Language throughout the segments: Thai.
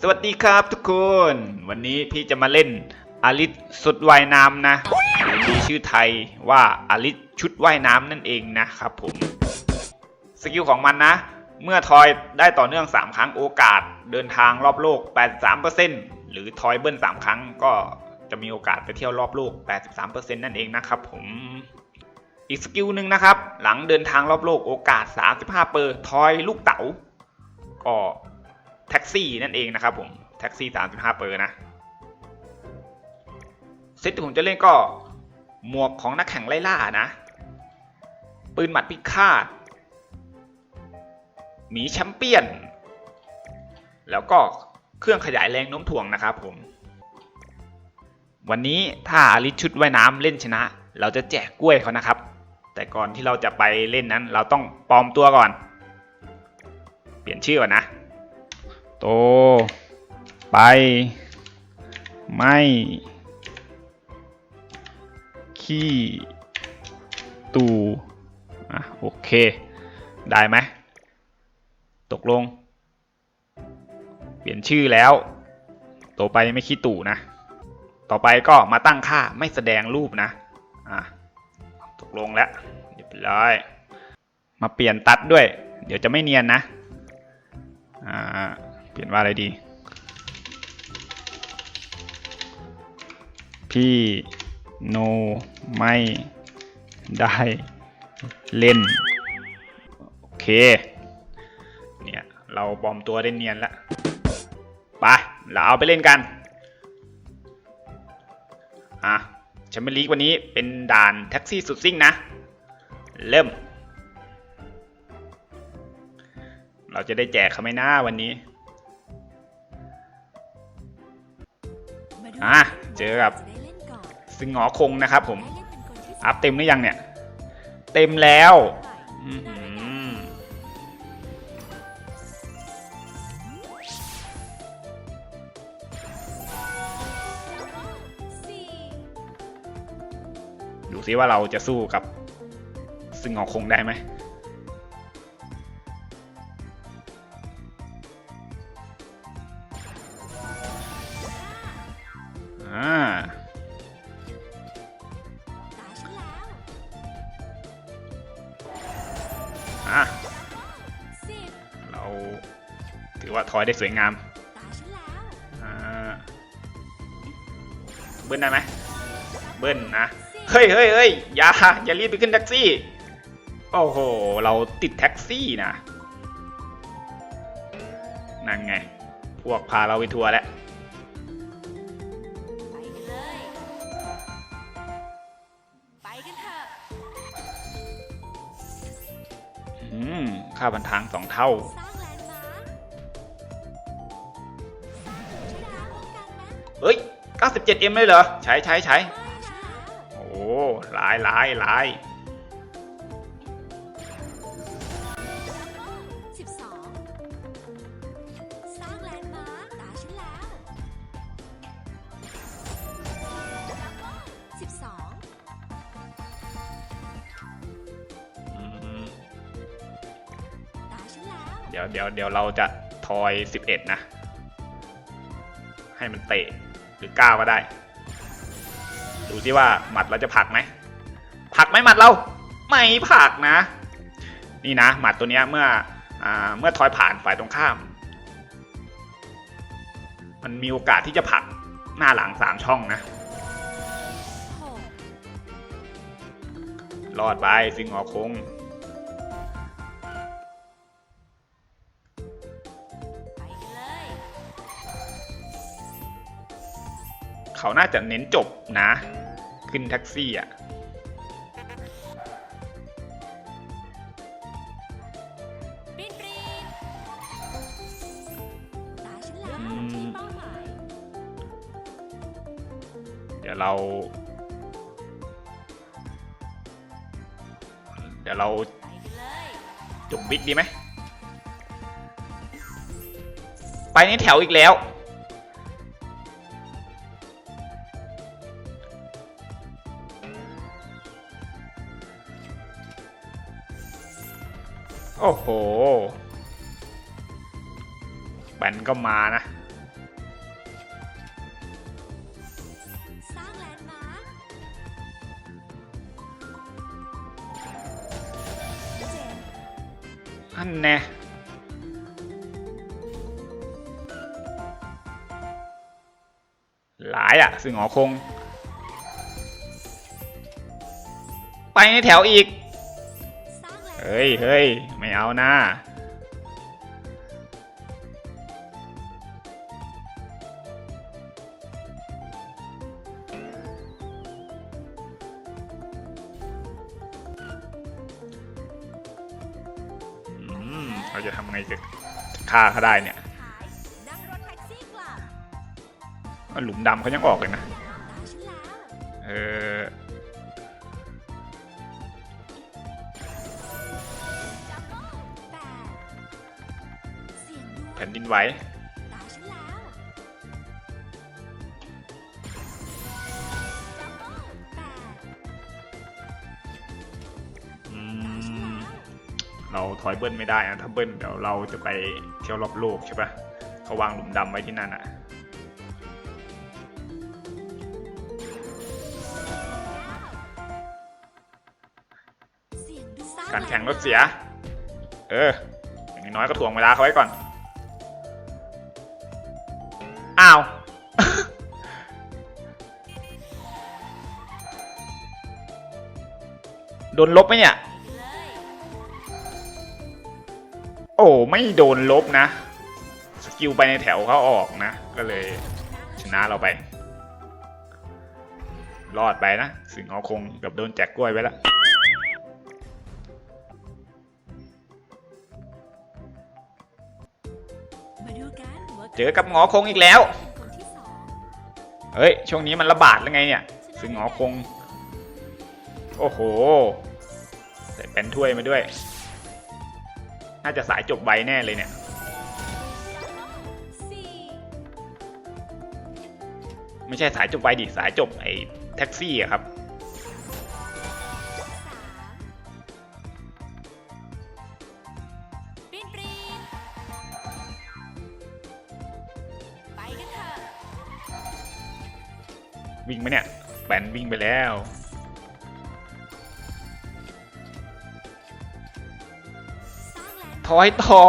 สวัสดีครับทุกคน วันนี้พี่จะมาเล่นอลิสสุดว่ายน้ำนะหรือมีชื่อไทยว่าอลิสชุดว่ายน้ำนั่นเองนะครับผม สกิลของมันนะ เมื่อทอยได้ต่อเนื่อง 3 ครั้งโอกาส เดินทางรอบโลก 83%หรือทอยเบิ้ล 3 ครั้งก็จะมีโอกาสไปเที่ยวรอบโลก 83%นั่นเองนะครับผมอีกสกิลหนึ่งนะครับ หลังเดินทางรอบโลกโอกาส 35เปอร์ทอยลูกเต๋าก็ แท็กซี่นั่นเองนะครับผมแท็กซี่ 35 เปอร์นะ เซตที่ผมจะเล่นก็หมวกของนักแข่งไล่ล่านะ ปืนหมัดพิฆาต หมีแชมเปี้ยน แล้วก็เครื่องขยายแรงโน้มถ่วงนะครับผม วันนี้ถ้าอาริชุดว่ายน้ำเล่นชนะ เราจะแจกกล้วยเขานะครับ แต่ก่อนที่เราจะไปเล่นนั้น เราต้องปลอมตัวก่อน เปลี่ยนชื่อก่อนนะ โต ไป ไม่ ขี้ตูอะโอเค ได้ไหม ตกลง เปลี่ยนชื่อแล้วต่อไปไม่ขี้ตู่นะ ต่อไปก็มาตั้งค่าไม่แสดงรูปนะ อะ ตกลงแล้วเรียบร้อยมาเปลี่ยนตัดด้วย เดี๋ยวจะไม่เนียนนะ อ่า เปลี่ยนว่าอะไรดี พี่โนไม่ได้เล่น โอเค เนี่ย เราปลอมตัวได้เนียนแล้วไปเราเอาไปเล่นกัน อะแชมเปี้ยนลีกวันนี้เป็นด่านแท็กซี่สุดซิ่งนะ เริ่ม เราจะได้แจกเขาไหมนะวันนี้ อะเจอกับซึงหอคงนะครับผม อัพเต็มหรือยังเนี่ย เต็มแล้วดูซิว่าเราจะสู้กับซึงหอคงได้ไหม ถือว่าทอยได้สวยงามอ่าเบิ้ลได้ไหมเบิ้ลนะ เฮ้ยเฮ้ยเฮ้ยอย่าอย่ารีบไปขึ้นแท็กซี่ โอ้โห เราติดแท็กซี่นะ นั่นไง พวกพาเราไปทัวร์แล้วไปกันเถอะอืมค่าบันทางสองเท่าสร้างแลนด์มา 97M เลยเหรอ ใช้ใช้ใช้โอ้หลายหลายหลายเดี๋ยวเดี๋ยวเดี๋ยวเราจะทอย 11 นะ ให้มันเตะ หรือ9ก็ได้ ดูสิว่าหมัดเราจะผลักไหมผลักไหมหมัดเราไม่ผลักนะ นี่นะ หมัดตัวเนี้ยเมื่ออ่าเมื่อทอยผ่านฝ่ายตรงข้าม มันมีโอกาสที่จะผลักหน้าหลัง3ช่องนะหกรอดไปสิงหอคง เขาน่าจะเน้นจบนะ ขึ้นแท็กซี่อะเดี๋ยวเรา เดี๋ยวเราไปกันเลยจบบิ๊กดีไหม ไปในแถวอีกแล้ว โอ้โหแบนก็มานะ อันแน่หลายอะสึงหอคง ไปในแถวอีก เฮ้ยเฮ้ยไม่เอานะอืมเราจะทำไงจะฆ่าเขาได้เนี่ยขายนั่งรถแท็กซี่กลับหลุมดำเขายังออกเลยนะ วตาฉันแล้วจัมโบ้แปดอืตาฉันมแล้วเราถอยเบิ้ลไม่ได้นะ ถ้าเบิ้ลเดี๋ยวเราจะไปเที่ยวรอบโลกใช่ปะเขาวางหลุมดำไว้ที่นั่นอะเสียงดูสร้การแข่งรถเสีย เออ อย่างน้อยก็ถ่วงเวลาเขาไว้ก่อน อ้าว โดนลบไหมเนี่ย โอ้ไม่โดนลบนะ สกิลไปในแถวเขาออกนะ ก็เลย ชนะเราไป รอดไปนะ สิงห์เขาคงกับโดนแจกกล้วยไปแล้ว เจอกับหงอคงอีกแล้ว เฮ้ย ช่วงนี้มันระบาดแล้วไงเนี่ย ซึ่งหงอคง โอ้โห ใส่เป็นถ้วยมาด้วย น่าจะสายจบใบแน่เลยเนี่ย ไม่ใช่สายจบใบดิ สายจบไอ้แท็กซี่อะครับ วิ่งไหมเนี่ยแบนวิ่งไปแล้วสร้างแลนด์ถอยต่อ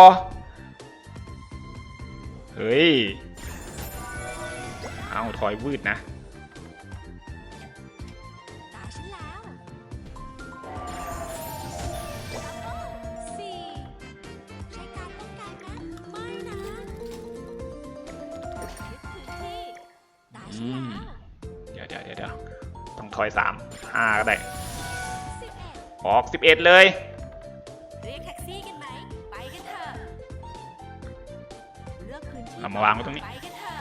เฮ้ย เอาถอยวืดนะตาฉันแล้วสี่ใช้การป้องกันนะไม่นะยึ ดพื้นที่ตาฉันอืมแล้วเดี๋ยวเดี๋ยวเดี๋ยวเดี๋ยวต้องถอยสามห้าก็ได้สิบเอ็ดออกสิบเอ็ดเลยเรียกแท็กซี่กันไหมไปกันเถอะเลือกพื้นที่เอามาวางไว้ตรงนี้ไปกันเถอะ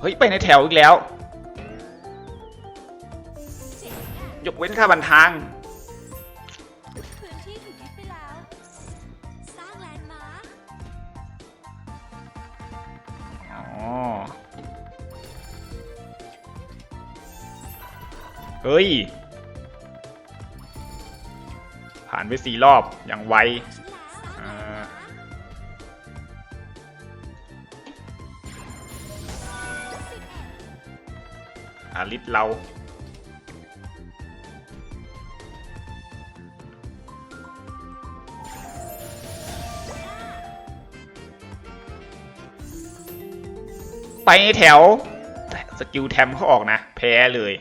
เฮ้ย ไปในแถวอีกแล้วเจ๋งอะยกเว้นค่าบันทาง เฮ้ย ผ่านไปสี่รอบอย่างไวอาแลนด์มาร์คอาริสเราไปแถว สกิลแทมเขาออกนะ แพ้เลย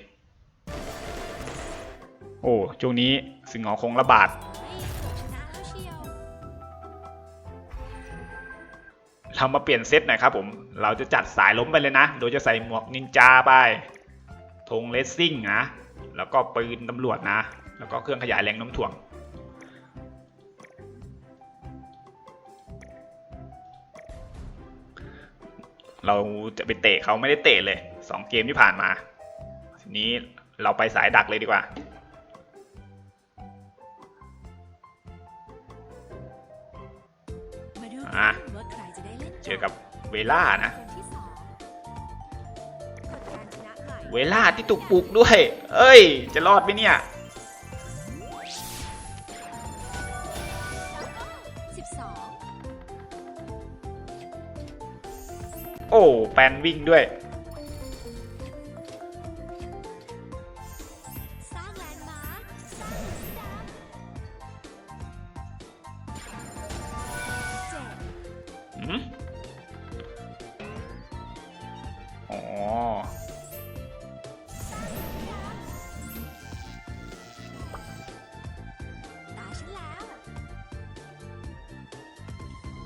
ช่วงนี้สิงห์หอคงระบาด เรามาเปลี่ยนเซตหน่อยครับผม เราจะจัดสายล้มไปเลยนะ โดยจะใส่หมวกนินจาไปธงเลสซิ่งนะ แล้วก็ปืนตำรวจนะ แล้วก็เครื่องขยายแรงน้มถ่วง เราจะไปเตะเขาไม่ได้เตะเลยสองเกมที่ผ่านมา ทีนี้เราไปสายดักเลยดีกว่า ล่านะคนที่สองกดการชนะหน่อยเวล่าที่ถูกปลุกด้วย เอ้ย จะรอดไหมเนี่ยสิบสองโอ้ แปนวิ่งด้วย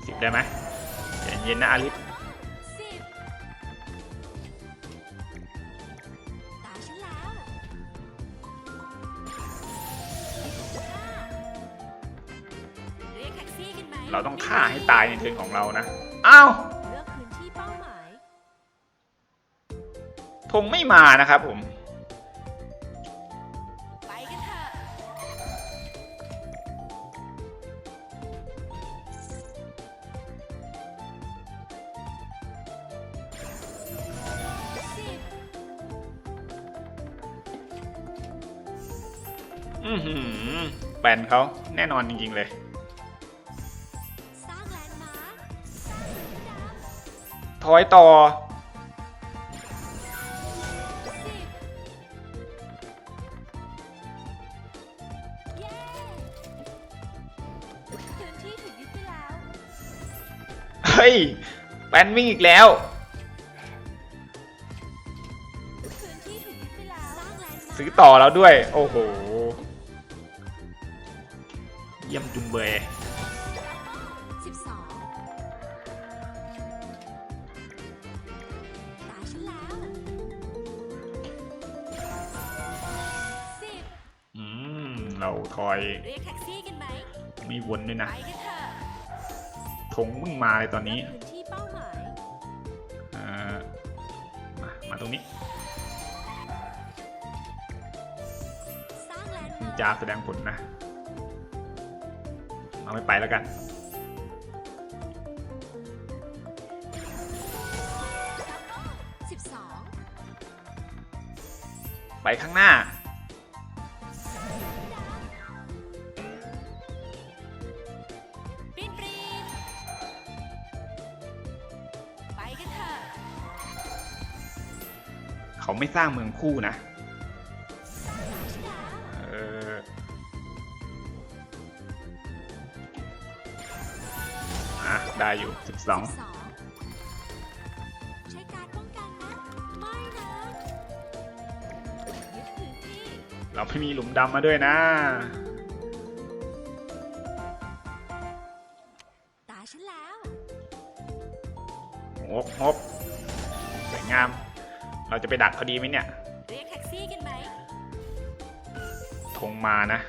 สิบได้ไหมใจเย็นนะอาริสสิบตาฉันแล้วห้าเรียกแท็กซี่กันไหมเราต้องฆ่าให้ตายในเทิร์นของเรานะ อ้าวเลือกพื้นที่เป้าหมายธงไม่มานะครับผม แบนเขาแน่นอนจริง ๆ เลย ถอยต่อ เฮ้ย แบนวิ่งอีกแล้ว ซื้อต่อแล้วด้วย โอ้โห เยี่ยมจุงเบยสิบสองตาฉันแล้วสิบอืม เราถอยเรียกแท็กซี่กันไหมไม่วนด้วยไปนะกันเถอะธงเพิ่งมาเลยตอนนี้เลือกพื้นที่เป้าหมายเอ่อมามาตรงนี้สร้างแลนด์นิมานร์ค จาแสดงผลนะ เอาไม่ไปแล้วกันสิบสองไปข้างหน้าปีนปีนไปกันเถอะเขาไม่สร้างเมืองคู่นะ อะได้อยู่ 12สิบสองใช้การป้องกันนะ ไม่นะยึดพื้นที่ เราไม่มีหลุมดำมาด้วยนะ ตาฉันแล้วงกงกสวยงาม เราจะไปดักเขาดีไหมเนี่ย เรียกแท็กซี่กันไหม ธงมานะ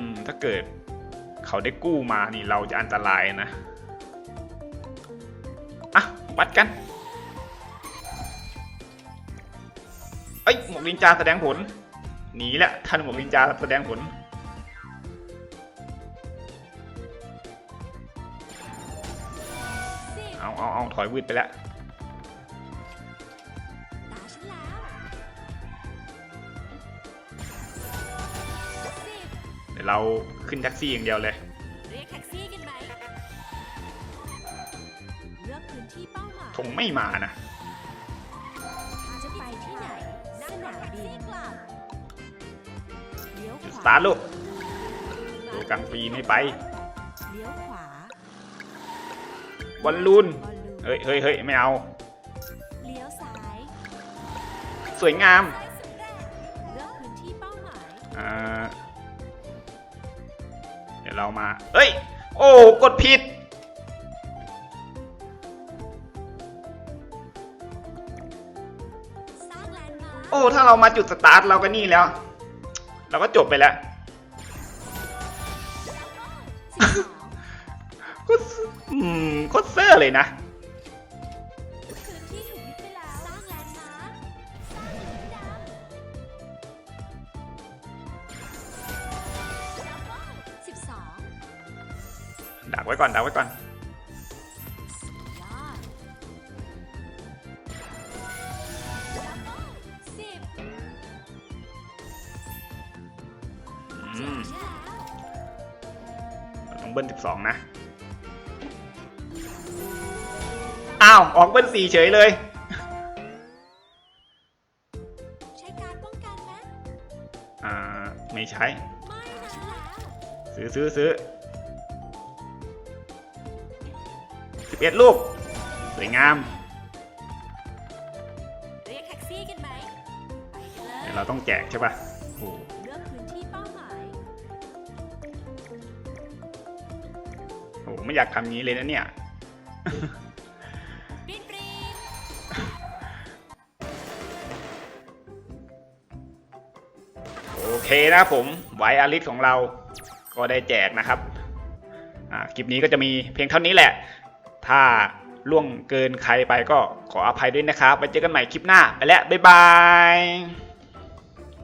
ม ถ้าเกิดเขาได้กู้มานี่เราจะอันตรายนะ อะ วัดกัน เอ้ย หมวกนินจาแสดงผล หนีแล้วท่านหมวกนินจาแสดงผล เอาเอาเอาถอยวืดไปแล้ว เดี๋ยวเราขึ้นแท็กซี่อย่างเดียวเลย เรียกแท็กซี่กันไหมเลือกพื้นที่เป้าหมายธงไม่มานะ จะไปที่ไหนสนามบินเลี้ยวขจุดวาสตาร์ทลูกตัวกลางฟรีไม่ไปเลี้ยวขวาบอลลูน บอลลูนเฮ้ยเฮ้ยเฮ้ยไม่เอา เลี้ยวซ้ายสวยงามซ้ายสุดแรกเลือกพื้นที่เป้าหมายอ่าเดี๋ ยวเรามาเอ้ย โอ้กดผิด โอ้ ถ้าเรามาจุดสตาร์ทเราก็นี่แล้ว เราก็จบไปแล้วก็อืมโคตรเซอร์เลยนะ ไว้ก่อนดักไว้ก่อนยอดสิบอืมใช่แล้วเราต้องเบิ้ลสิบสองนะ อ้าว ออกเบิ้ลสี่เฉยเลยใช้การป้องกันนะอ่าไม่ใช้ไม่ใช่แล้วซื้อซื้อซื้อ 11ลูก สวยงาม เรียกแท็กซี่กันไหมไปกันเลยเดี๋ยวเราต้องแจกใช่ปะโอ้เลือกพื้นที่เป้าหมายโห ไม่อยากทำงี้เลยนะเนี่ยปีนปีนโอเคนะครับผมไวอาริสของเราก็ได้แจกนะครับ อ่า คลิปนี้ก็จะมีเพียงเท่านี้แหละ ถ้าล่วงเกินใครไปก็ขออภัยด้วยนะครับ ไปเจอกันใหม่คลิปหน้า ไปแล้ว บ๊ายบาย